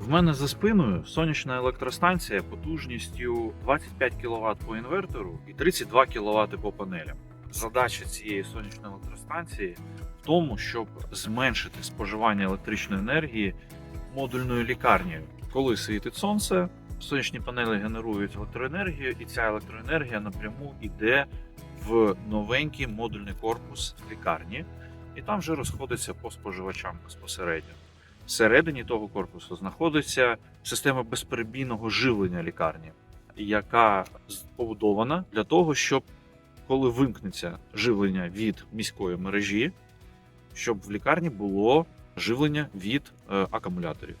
В мене за спиною сонячна електростанція потужністю 25 кВт по інвертору і 32 кВт по панелям. Задача цієї сонячної електростанції в тому, щоб зменшити споживання електричної енергії модульною лікарнею. Коли світить сонце, сонячні панелі генерують електроенергію, і ця електроенергія напряму йде в новенький модульний корпус лікарні, і там вже розходиться по споживачам безпосередньо. Всередині того корпусу знаходиться система безперебійного живлення лікарні, яка побудована для того, щоб коли вимкнеться живлення від міської мережі, щоб в лікарні було живлення від е, акумуляторів.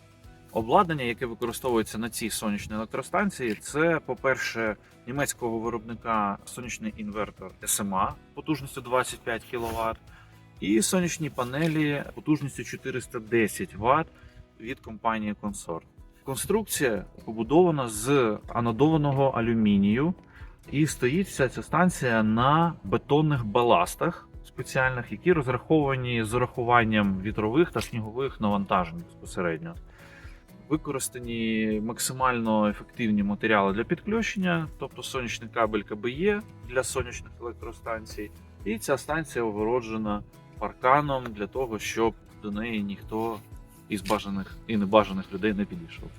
Обладнання, яке використовується на цій сонячній електростанції, це, по-перше, німецького виробника сонячний інвертор SMA потужністю 25 кВт і сонячні панелі потужністю 410 Вт від компанії Consort. Конструкція побудована з анодованого алюмінію, і стоїть вся ця станція на бетонних баластах спеціальних, які розраховані з урахуванням вітрових та снігових навантажень безпосередньо. Використані максимально ефективні матеріали для підключення, тобто сонячний кабель КБЄ для сонячних електростанцій, і ця станція огороджена парканом для того, щоб до неї ніхто із бажаних і небажаних людей не підійшов.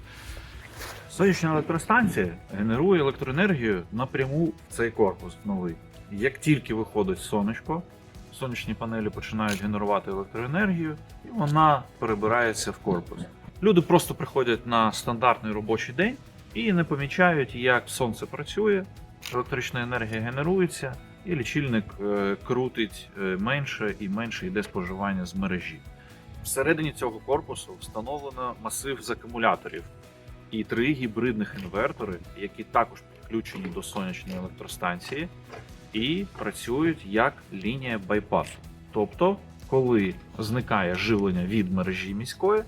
Сонячна електростанція генерує електроенергію напряму в цей корпус новий. Як тільки виходить сонечко, сонячні панелі починають генерувати електроенергію, і вона перебирається в корпус. Люди просто приходять на стандартний робочий день і не помічають, як сонце працює, електрична енергія генерується, і лічильник е, крутить е, менше і менше йде споживання з мережі. Всередині цього корпусу встановлено масив з акумуляторів і три гібридних інвертори, які також підключені до сонячної електростанції і працюють як лінія байпасу. Тобто, коли зникає живлення від мережі міської,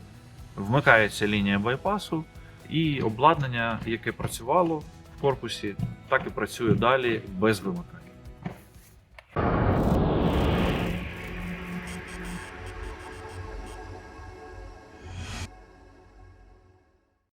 вмикається лінія байпасу, і обладнання, яке працювало в корпусі, так і працює далі без вимикання.